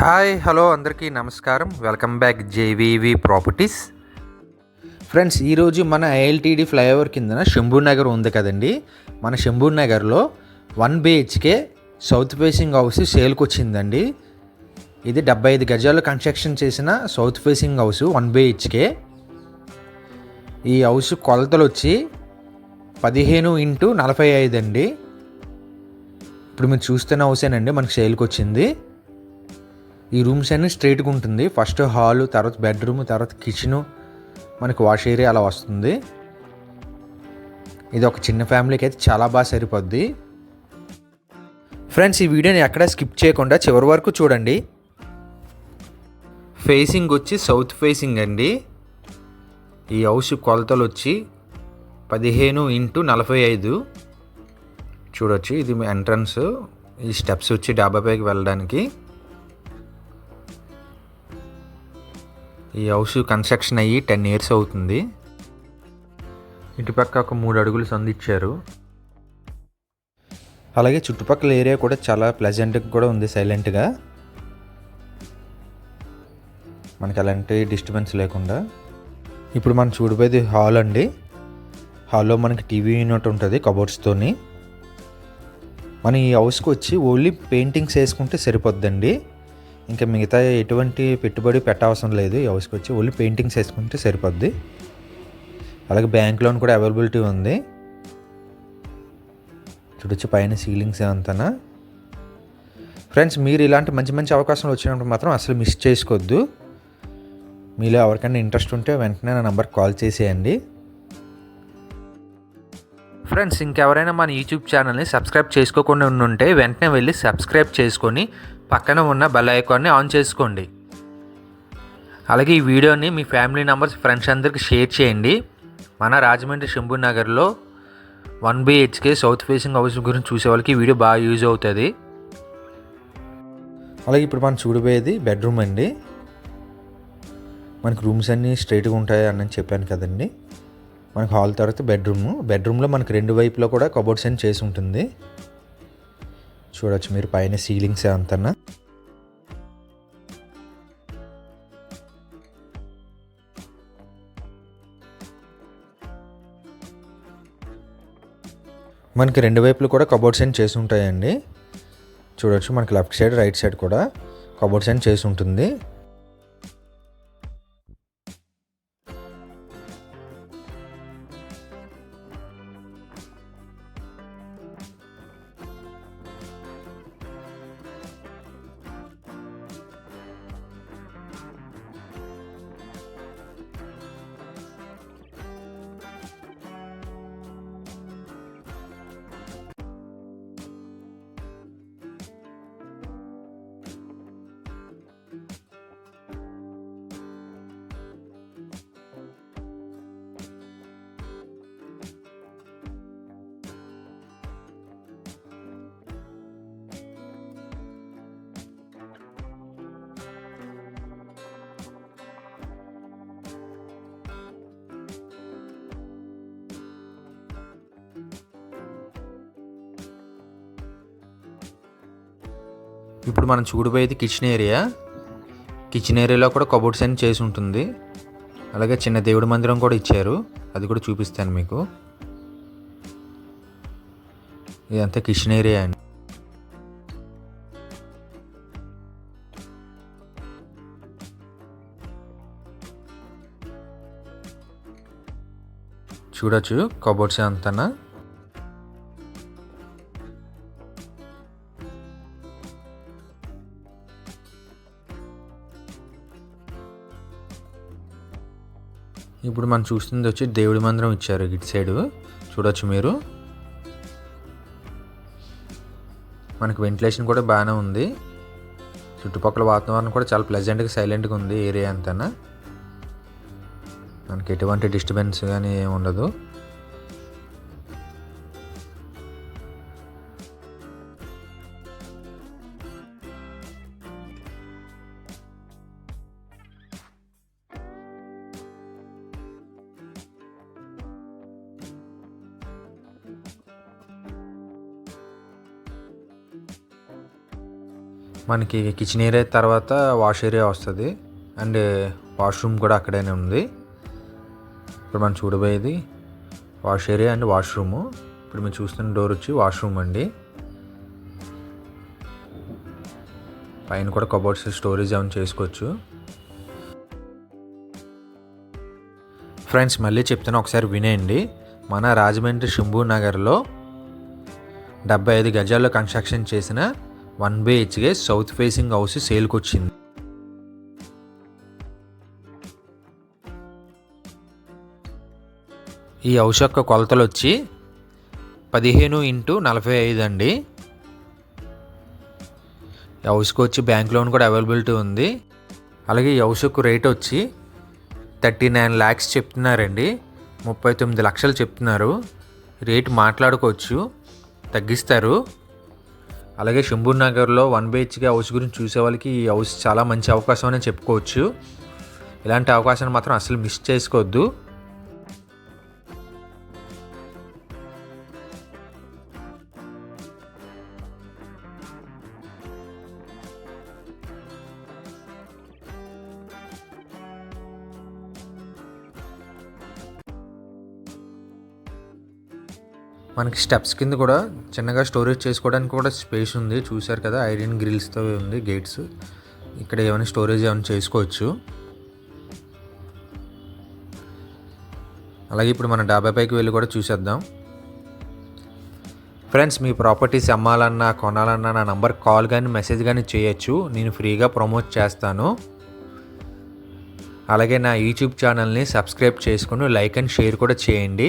Hi hello అందరికీ నమస్కారం. Welcome back JVV properties. Friends ఈరోజు మన ఐఎల్టీడీ ఫ్లైఓవర్ కిందన శంభూర్ నగర్ ఉంది కదండి. మన శంభూర్ నగర్లో one BHK south facing house సేల్కి వచ్చిందండి. ఇది డెబ్బై ఐదు గజాలు కన్స్ట్రక్షన్ చేసిన south facing house one BHK. ఈ హౌస్ కొలతలు వచ్చి పదిహేను ఇంటూ నలభై ఐదు అండి. ఇప్పుడు మీరు చూస్తున్న హౌసేనండి మనకి సేల్కి వచ్చింది. ఈ రూమ్స్ అన్ని స్ట్రైట్గా ఉంటుంది. ఫస్ట్ హాల్ తర్వాత బెడ్రూమ్ తర్వాత కిచెను మనకి వాష్ ఏరియా అలా వస్తుంది. ఇది ఒక చిన్న ఫ్యామిలీకి అయితే చాలా బాగా సరిపోద్ది. ఫ్రెండ్స్ ఈ వీడియోని ఎక్కడ స్కిప్ చేయకుండా చివరి వరకు చూడండి. ఫేసింగ్ వచ్చి సౌత్ ఫేసింగ్ అండి. ఈ హౌస్ కొలతలు వచ్చి పదిహేను ఇంటూ నలభై ఐదు. చూడొచ్చు ఇది మీ ఎంట్రన్స్ ఈ స్టెప్స్ వచ్చి డాబాపైకి వెళ్ళడానికి. ఈ హౌస్ కన్స్ట్రక్షన్ అయ్యి టెన్ ఇయర్స్ అవుతుంది. ఇటుపక్క ఒక మూడు అడుగులు సందిచ్చారు అలాగే చుట్టుపక్కల ఏరియా కూడా చాలా ప్లెజెంట్గా కూడా ఉంది సైలెంట్గా మనకి ఎలాంటి డిస్టర్బెన్స్ లేకుండా. ఇప్పుడు మనం చూడబోయేది హాల్ అండి. హాల్లో మనకి టీవీ యూనిట్ ఉంటుంది కబోర్డ్స్తోని మన ఈ హౌస్కి వచ్చి ఓన్లీ పెయింటింగ్స్ వేసుకుంటే సరిపోద్దండి. ఇంకా మిగతా ఎటువంటి పెట్టుబడి పెట్టవసరం లేదు. ఈ హౌస్కి వచ్చి ఓన్లీ పెయింటింగ్స్ వేసుకుంటే సరిపోద్ది. అలాగే బ్యాంక్ లోన్ కూడా అవైలబిలిటీ ఉంది. చూడొచ్చు పైన సీలింగ్స్ అంతనా ఫ్రెండ్స్ మీరు ఇలాంటి మంచి మంచి అవకాశాలు వచ్చినప్పుడు మాత్రం అసలు మిస్ చేసుకోవద్దు. మీలో ఎవరికైనా ఇంట్రెస్ట్ ఉంటే వెంటనే నా నెంబర్కి కాల్ చేసేయండి. ఫ్రెండ్స్ ఇంకెవరైనా మన యూట్యూబ్ ఛానల్ని సబ్స్క్రైబ్ చేసుకోకుండా ఉంటే వెంటనే వెళ్ళి సబ్స్క్రైబ్ చేసుకొని పక్కన ఉన్న బెల్ ఐకాన్ని ఆన్ చేసుకోండి. అలాగే ఈ వీడియోని మీ ఫ్యామిలీ మెంబర్స్ ఫ్రెండ్స్ అందరికి షేర్ చేయండి. మన రాజమండ్రి శంభు నగర్లో one BHK south facing house గురించి చూసే వాళ్ళకి ఈ వీడియో బాగా యూజ్ అవుతుంది. అలాగే ఇప్పుడు మనం చూడబోయేది బెడ్రూమ్ అండి. మనకి రూమ్స్ అన్నీ స్ట్రైట్గా ఉంటాయి అని చెప్పాను కదండి. మనకు హాల్ తర్వాత బెడ్రూమ్. బెడ్రూమ్లో మనకి రెండు వైపులో కూడా కబోర్డ్స్ అని చేసి ఉంటుంది. చూడవచ్చు మీరు పైన సీలింగ్స్ అంతన్నా మనకి రెండు వైపులు కూడా కబోర్డ్స్ అని చేసి ఉంటాయండి. చూడవచ్చు మనకి లెఫ్ట్ సైడ్ రైట్ సైడ్ కూడా కబోర్డ్స్ అని చేసి ఉంటుంది. ఇప్పుడు మనం చూడబోయేది కిచెన్ ఏరియా కిచెన్ ఏరియాలో కూడా కబోర్డ్స్ అని చేసి ఉంటుంది. అలాగే చిన్న దేవుడి మందిరం కూడా ఇచ్చారు. అది కూడా చూపిస్తాను మీకు. ఇదంతా కిచెన్ ఏరియా అండి. చూడొచ్చు కబోర్డ్స్ అంతనా? ఇప్పుడు మనం చూస్తుంది వచ్చి దేవుడి మందిరం ఇచ్చారు ఇటు సైడు చూడొచ్చు మీరు. మనకి వెంటిలేషన్ కూడా బాగానే ఉంది. చుట్టుపక్కల వాతావరణం కూడా చాలా ప్లెజెంట్గా సైలెంట్గా ఉంది ఏరియా అంతా. మనకి ఎటువంటి డిస్టర్బెన్స్ కానీ ఏమి ఉండదు. మనకి కిచెన్ ఏరియా తర్వాత వాష్ ఏరియా వస్తుంది. అండ్ వాష్రూమ్ కూడా అక్కడనే ఉంది. ఇప్పుడు మనం చూడబోయేది వాష్ ఏరియా అండ్ వాష్రూము ఇప్పుడు మీరు చూస్తున్న డోర్ వచ్చి వాష్రూమ్ అండి. పైన కూడా కబోర్డ్స్ స్టోరేజ్ ఏమైనా చేసుకోవచ్చు. ఫ్రెండ్స్ మళ్ళీ చెప్తాను ఒకసారి వినేయండి మన రాజమండ్రి శంభూ నగర్లో డెబ్బై ఐదు గజాల్లో కన్స్ట్రక్షన్ చేసిన one BHK south facing house సేల్కి వచ్చింది ఈ హౌస్ యొక్క కొలతలు వచ్చి పదిహేను ఇంటూ నలభై ఐదు అండి. ఈ హౌస్కి వచ్చి బ్యాంక్ లోన్ కూడా అవైలబిలిటీ ఉంది. అలాగే ఈ హౌస్కు రేట్ వచ్చి థర్టీ నైన్ ల్యాక్స్ చెప్తున్నారండి. ముప్పై తొమ్మిది లక్షలు చెప్తున్నారు. రేట్ మాట్లాడుకోవచ్చు. తగ్గిస్తారు. అలాగే శంభూర్ నగర్లో వన్ బిహెచ్కే హౌస్ గురించి చూసే వాళ్ళకి ఈ హౌస్ చాలా మంచి అవకాశం అని చెప్పుకోవచ్చు. ఇలాంటి అవకాశాన్ని మాత్రం అసలు మిస్ చేసుకోవద్దు. మనకి స్టెప్స్ కింద కూడా చిన్నగా స్టోరేజ్ చేసుకోవడానికి కూడా స్పేస్ ఉంది. చూశారు కదా ఐరన్ గ్రిల్స్తో ఉంది గేట్స్ ఇక్కడ ఏమైనా స్టోరేజ్ ఏమైనా చేసుకోవచ్చు. అలాగే ఇప్పుడు మన డాబా పైకి వెళ్ళి కూడా చూసేద్దాం. ఫ్రెండ్స్ మీ ప్రాపర్టీస్ అమ్మాలన్నా కొనాలన్నా నా నంబర్ కాల్ కానీ మెసేజ్ కానీ చేయొచ్చు. నేను ఫ్రీగా ప్రమోట్ చేస్తాను. అలాగే నా యూట్యూబ్ ఛానల్ని సబ్స్క్రైబ్ చేసుకుని లైక్ అండ్ షేర్ కూడా చేయండి.